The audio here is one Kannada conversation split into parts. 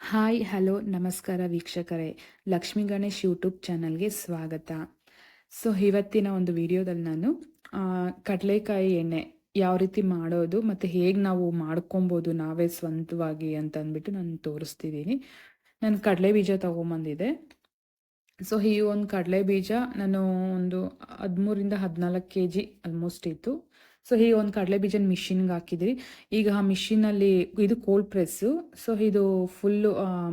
ಹಾಯ್, ಹಲೋ, ನಮಸ್ಕಾರ ವೀಕ್ಷಕರೇ. ಲಕ್ಷ್ಮೀ ಗಣೇಶ್ ಯೂಟ್ಯೂಬ್ ಚಾನಲ್ಗೆ ಸ್ವಾಗತ. ಸೊ, ಇವತ್ತಿನ ಒಂದು ವಿಡಿಯೋದಲ್ಲಿ ನಾನು ಕಡಲೆಕಾಯಿ ಎಣ್ಣೆ ಯಾವ ರೀತಿ ಮಾಡೋದು ಮತ್ತು ಹೇಗೆ ನಾವು ಮಾಡ್ಕೊಬೋದು ನಾವೇ ಸ್ವಂತವಾಗಿ ಅಂತ ಅಂದ್ಬಿಟ್ಟು ನಾನು ತೋರಿಸ್ತಿದ್ದೀನಿ. ನಾನು ಕಡಲೆ ಬೀಜ ತೊಗೊಂಬಂದಿದೆ ಸೊ, ಈ ಒಂದು ಕಡಲೆ ಬೀಜ ನಾನು ಒಂದು ಹದಿಮೂರಿಂದ ಹದಿನಾಲ್ಕು ಕೆ ಜಿ ಆಲ್ಮೋಸ್ಟ್ ಇತ್ತು. ಸೊ ಹೀಗೆ ಒಂದು ಕಡಲೆ ಬೀಜನ ಮಿಷಿನ್ಗೆ ಹಾಕಿದ್ರಿ. ಈಗ ಆ ಮಿಷಿನಲ್ಲಿ ಇದು ಕೋಲ್ಡ್ ಪ್ರೆಸ್ಸು ಸೊ ಇದು ಫುಲ್ಲು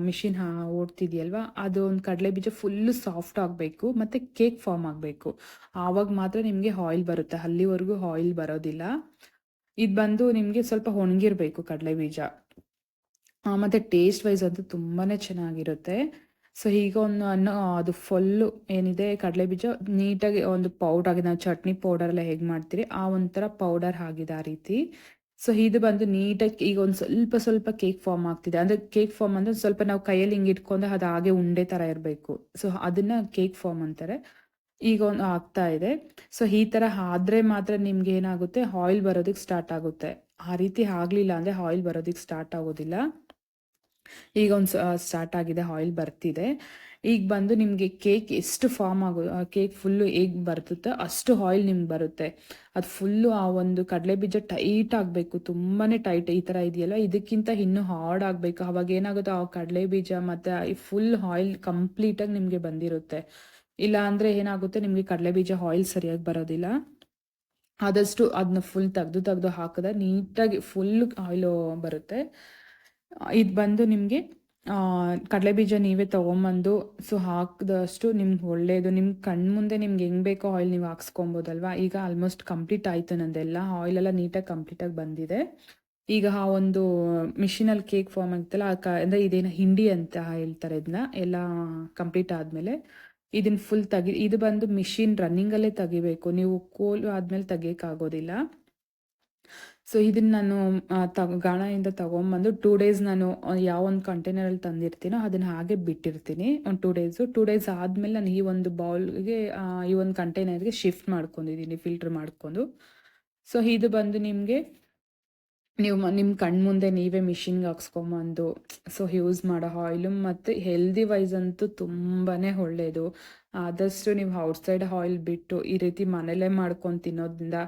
ಮಿಷಿನ್ ಓಡ್ತಿದೆಯಲ್ವಾ? ಅದು ಒಂದು ಕಡಲೆ ಬೀಜ ಫುಲ್ಲು ಸಾಫ್ಟ್ ಆಗಬೇಕು, ಮತ್ತು ಕೇಕ್ ಫಾರ್ಮ್ ಆಗಬೇಕು. ಆವಾಗ ಮಾತ್ರ ನಿಮಗೆ ಆಯಿಲ್ ಬರುತ್ತೆ. ಅಲ್ಲಿವರೆಗೂ ಆಯಿಲ್ ಬರೋದಿಲ್ಲ. ಇದು ಬಂದು ನಿಮಗೆ ಸ್ವಲ್ಪ ಒಣಗಿರಬೇಕು ಕಡಲೆ ಬೀಜ. ಮತ್ತು ಟೇಸ್ಟ್ ವೈಸ್ ಅಂತೂ ತುಂಬಾ ಚೆನ್ನಾಗಿರುತ್ತೆ. ಸೊ ಹೀಗೆ ಒಂದು ಅನ್ನ, ಅದು ಫುಲ್ಲು ಏನಿದೆ, ಕಡಲೆ ಬೀಜ, ನೀಟಾಗಿ ಒಂದು ಪೌಡರ್ ಆಗಿದೆ ನಾವು ಚಟ್ನಿ ಪೌಡರ್ ಎಲ್ಲ ಹೇಗೆ ಮಾಡ್ತೀರಿ, ಆ ಒಂಥರ ಪೌಡರ್ ಆಗಿದೆ ಆ ರೀತಿ. ಸೊ, ಇದು ಬಂದು ನೀಟಾಗಿ ಈಗ ಒಂದು ಸ್ವಲ್ಪ ಸ್ವಲ್ಪ ಕೇಕ್ ಫಾರ್ಮ್ ಆಗ್ತಿದೆ. ಅಂದರೆ ಕೇಕ್ ಫಾರ್ಮ್ ಅಂದರೆ ಸ್ವಲ್ಪ ನಾವು ಕೈಯಲ್ಲಿ ಹಿಂಗೆ ಇಟ್ಕೊಂಡ್ರೆ ಅದು ಹಾಗೆ ಉಂಡೆ ಥರ ಇರಬೇಕು. ಸೊ, ಅದನ್ನ ಕೇಕ್ ಫಾರ್ಮ್ ಅಂತಾರೆ. ಈಗ ಒಂದು ಆಗ್ತಾ ಇದೆ. ಸೊ, ಈ ಥರ ಆದ್ರೆ ಮಾತ್ರ ನಿಮ್ಗೆ ಏನಾಗುತ್ತೆ, ಆಯಿಲ್ ಬರೋದಕ್ಕೆ ಸ್ಟಾರ್ಟ್ ಆಗುತ್ತೆ. ಆ ರೀತಿ ಆಗಲಿಲ್ಲ ಅಂದರೆ ಆಯಿಲ್ ಬರೋದಕ್ಕೆ ಸ್ಟಾರ್ಟ್ ಆಗೋದಿಲ್ಲ. ಈಗ ಒಂದು ಸ್ಟಾರ್ಟ್ ಆಗಿದೆ ಆಯಿಲ್ ಬರ್ತಿದೆ. ಈಗ ಬಂದು ನಿಮಗೆ ಕೇಕ್ ಎಷ್ಟು ಫಾರ್ಮ್ ಆಗೋ ಕೇಕ್ ಫುಲ್ಲು ಹೇಗೆ ಬರ್ತುತ್ತೋ ಅಷ್ಟು ಆಯಿಲ್ ನಿಮ್ಗೆ ಬರುತ್ತೆ. ಅದು ಫುಲ್ಲು ಆ ಒಂದು ಕಡಲೆ ಬೀಜ ಟೈಟ್ ಆಗಬೇಕು ತುಂಬಾ ಟೈಟ್ ಈ ಥರ ಇದೆಯಲ್ಲ, ಇದಕ್ಕಿಂತ ಇನ್ನೂ ಹಾರ್ಡ್ ಆಗಬೇಕು. ಅವಾಗ ಏನಾಗುತ್ತೋ ಆ ಕಡಲೆ ಬೀಜ ಮತ್ತು ಈ ಫುಲ್ ಆಯಿಲ್ ಕಂಪ್ಲೀಟಾಗಿ ನಿಮಗೆ ಬಂದಿರುತ್ತೆ. ಇಲ್ಲ ಅಂದರೆ ಏನಾಗುತ್ತೆ, ನಿಮಗೆ ಕಡಲೆ ಬೀಜ ಆಯಿಲ್ ಸರಿಯಾಗಿ ಬರೋದಿಲ್ಲ. ಆದಷ್ಟು ಅದನ್ನ ಫುಲ್ ತೆಗೆದು ತೆಗೆದು ಹಾಕಿದ್ರೆ ನೀಟಾಗಿ ಫುಲ್ ಆಯಿಲು ಬರುತ್ತೆ. ಇದು ಬಂದು ನಿಮಗೆ ಕಡಲೆ ಬೀಜ ನೀವೇ ತೊಗೊಂಬಂದು ಸೊ ಹಾಕಿದಷ್ಟು ನಿಮ್ಗೆ ಒಳ್ಳೆಯದು ನಿಮ್ಮ ಕಣ್ಣು ಮುಂದೆ ನಿಮ್ಗೆ ಹೆಂಗೆ ಬೇಕೋ ಆಯಿಲ್ ನೀವು ಹಾಕ್ಸ್ಕೊಬೋದಲ್ವಾ? ಈಗ ಆಲ್ಮೋಸ್ಟ್ ಕಂಪ್ಲೀಟ್ ಆಯಿತು ನಂದೆಲ್ಲ. ಆಯಿಲೆಲ್ಲ ನೀಟಾಗಿ ಕಂಪ್ಲೀಟಾಗಿ ಬಂದಿದೆ. ಈಗ ಆ ಒಂದು ಮಿಷಿನಲ್ಲಿ ಕೇಕ್ ಫಾರ್ಮ್ ಆಗ್ತಲ್ಲ ಆ ಕ, ಅಂದರೆ ಇದೇನು ಹಿಂಡಿ ಅಂತ ಹೇಳ್ತಾರೆ ಇದನ್ನ ಎಲ್ಲ ಕಂಪ್ಲೀಟ್ ಆದಮೇಲೆ ಇದನ್ನ ಫುಲ್ ತೆಗಿ, ಇದು ಬಂದು ಮಿಷಿನ್ ರನ್ನಿಂಗಲ್ಲೇ ತೆಗಿಬೇಕು. ನೀವು ಕೋಲ್ ಆದಮೇಲೆ ತೆಗಿಯೋಕ್ಕಾಗೋದಿಲ್ಲ. ಸೊ ಇದನ್ನ ನಾನು ತಗ ಗಾಣದಿಂದ ತಗೊಂಬಂದು ಟೂ ಡೇಸ್ ನಾನು ಯಾವ ಒಂದು ಕಂಟೈನರಲ್ಲಿ ತಂದಿರ್ತೀನೋ ಅದನ್ನ ಹಾಗೆ ಬಿಟ್ಟಿರ್ತೀನಿ. ಒಂದು ಟೂ ಡೇಸು ಟೂ ಡೇಸ್ ಆದಮೇಲೆ ನಾನು ಈ ಒಂದು ಬೌಲ್ಗೆ ಈ ಒಂದು ಕಂಟೈನರ್ಗೆ ಶಿಫ್ಟ್ ಮಾಡ್ಕೊಂಡಿದ್ದೀನಿ ಫಿಲ್ಟರ್ ಮಾಡ್ಕೊಂಡು. ಸೊ ಇದು ಬಂದು ನಿಮಗೆ, ನೀವು ನಿಮ್ಮ ನಿಮ್ಮ ಕಣ್ಮುಂದೆ ನೀವೇ ಮಿಷಿನ್ಗೆ ಹಾಕ್ಸ್ಕೊಂಬಂದು ಸೊ ಯೂಸ್ ಮಾಡೋ ಆಯಿಲು ಮತ್ತು ಹೆಲ್ದಿ ವೈಸ್ ಅಂತೂ ತುಂಬಾ ಒಳ್ಳೆಯದು ಆದಷ್ಟು ನೀವು ಔಟ್ಸೈಡ್ ಆಯಿಲ್ ಬಿಟ್ಟು ಈ ರೀತಿ ಮನೇಲೇ ಮಾಡ್ಕೊಂಡು ತಿನ್ನೋದ್ರಿಂದ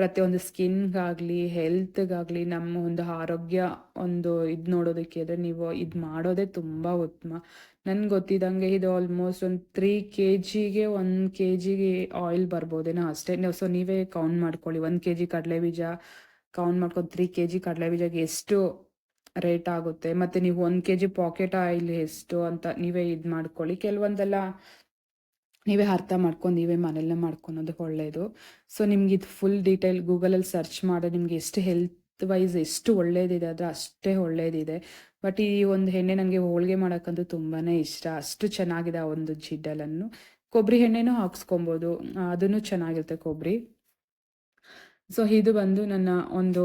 ಪ್ರತಿಯೊಂದು ಸ್ಕಿನ್ಗಾಗಲಿ, ಹೆಲ್ತ್ಗಾಗಲಿ, ನಮ್ಮ ಒಂದು ಆರೋಗ್ಯ ಒಂದು ಇದು ನೋಡೋದಕ್ಕೆ ಅಂದರೆ ನೀವು ಇದು ಮಾಡೋದೇ ತುಂಬ ಉತ್ತಮ. ನನ್ಗೆ ಗೊತ್ತಿದ್ದಂಗೆ ಇದು ಆಲ್ಮೋಸ್ಟ್ ಒಂದು ತ್ರೀ ಕೆ ಜಿಗೆ ಒಂದು ಕೆ ಜಿಗೆ ಆಯಿಲ್ ಬರ್ಬೋದೇನೋ ಅಷ್ಟೇ. ನೀವು ಸೊ ನೀವೇ ಕೌಂಟ್ ಮಾಡ್ಕೊಳ್ಳಿ. ಒಂದು ಕೆ ಜಿ ಕಡಲೆ ಬೀಜ ಕೌಂಟ್ ಮಾಡ್ಕೊಂಡು ತ್ರೀ ಕೆ ಜಿ ಕಡಲೆ ಬೀಜಕ್ಕೆ ಎಷ್ಟು ರೇಟ್ ಆಗುತ್ತೆ? ಮತ್ತು ನೀವು ಒಂದು ಕೆ ಜಿ ಪಾಕೆಟ್ ಆಯಿಲ್ ಎಷ್ಟು ಅಂತ ನೀವೇ ಇದು ಮಾಡ್ಕೊಳ್ಳಿ. ಕೆಲವೊಂದೆಲ್ಲ ನೀವೇ ಅರ್ಥ ಮಾಡ್ಕೊಂಡು, ನೀವೇ ಮನೆಯಲ್ಲೇ ಮಾಡ್ಕೊಳೋದು ಒಳ್ಳೆಯದು ಸೊ ನಿಮ್ಗೆ ಇದು ಫುಲ್ ಡೀಟೇಲ್ ಗೂಗಲಲ್ಲಿ ಸರ್ಚ್ ಮಾಡಿ, ನಿಮ್ಗೆ ಎಷ್ಟು ಹೆಲ್ತ್ ವೈಸ್ ಎಷ್ಟು ಒಳ್ಳೇದಿದೆ ಆದರೆ ಅಷ್ಟೇ ಒಳ್ಳೇದಿದೆ. ಬಟ್ ಈ ಒಂದು ಎಣ್ಣೆ ನನಗೆ ಹೋಳಿಗೆ ಮಾಡೋಕ್ಕಂತೂ ತುಂಬಾ ಇಷ್ಟ. ಅಷ್ಟು ಚೆನ್ನಾಗಿದೆ ಆ ಒಂದು ಜಿಡ್ಡಲನ್ನು. ಕೊಬ್ಬರಿ ಎಣ್ಣೆನೂ ಹಾಕ್ಸ್ಕೊಬೋದು. ಅದನ್ನು ಚೆನ್ನಾಗಿರುತ್ತೆ ಕೊಬ್ಬರಿ ಸೊ ಇದು ಬಂದು ನನ್ನ ಒಂದು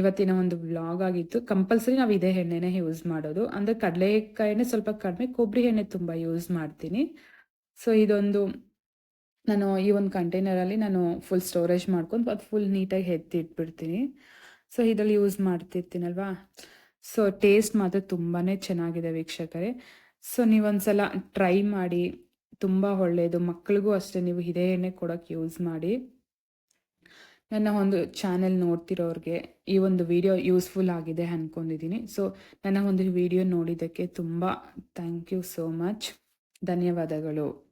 ಇವತ್ತಿನ ಒಂದು ಬ್ಲಾಗ್ ಆಗಿತ್ತು. ಕಂಪಲ್ಸರಿ ನಾವು ಇದೇ ಎಣ್ಣೆನೇ ಯೂಸ್ ಮಾಡೋದು. ಅಂದರೆ ಕಡಲೆಕಾಯಿನೇ ಸ್ವಲ್ಪ ಕಡಿಮೆ ಕೊಬ್ಬರಿ ಎಣ್ಣೆ ತುಂಬ ಯೂಸ್ ಮಾಡ್ತೀನಿ. ಸೊ ಇದೊಂದು ನಾನು ಈ ಒಂದು ಕಂಟೈನರಲ್ಲಿ ನಾನು ಫುಲ್ ಸ್ಟೋರೇಜ್ ಮಾಡ್ಕೊಂಡು ಅದು ಫುಲ್ ನೀಟಾಗಿ ಎತ್ತಿ ಇಟ್ಬಿಡ್ತೀನಿ ಸೊ ಇದರಲ್ಲಿ ಯೂಸ್ ಮಾಡ್ತಿರ್ತೀನಲ್ವಾ? ಸೊ ಟೇಸ್ಟ್ ಮಾತ್ರ ತುಂಬಾ ಚೆನ್ನಾಗಿದೆ ವೀಕ್ಷಕರೇ. ಸೊ ನೀವೊಂದ್ಸಲ ಟ್ರೈ ಮಾಡಿ, ತುಂಬ ಒಳ್ಳೆಯದು ಮಕ್ಕಳಿಗೂ ಅಷ್ಟೇ ನೀವು ಇದೇ ಎಣ್ಣೆ ಕೊಡೋಕ್ಕೆ ಯೂಸ್ ಮಾಡಿ. ನನ್ನ ಒಂದು ಚಾನೆಲ್ ನೋಡ್ತಿರೋರಿಗೆ ಈ ಒಂದು ವಿಡಿಯೋ ಯೂಸ್ಫುಲ್ ಆಗಿದೆ ಅಂದ್ಕೊಂಡಿದ್ದೀನಿ ಸೊ ನನ್ನ ಒಂದು ವಿಡಿಯೋ ನೋಡಿದ್ದಕ್ಕೆ ತುಂಬ ಥ್ಯಾಂಕ್ ಯು ಸೋ ಮಚ್ ಧನ್ಯವಾದಗಳು.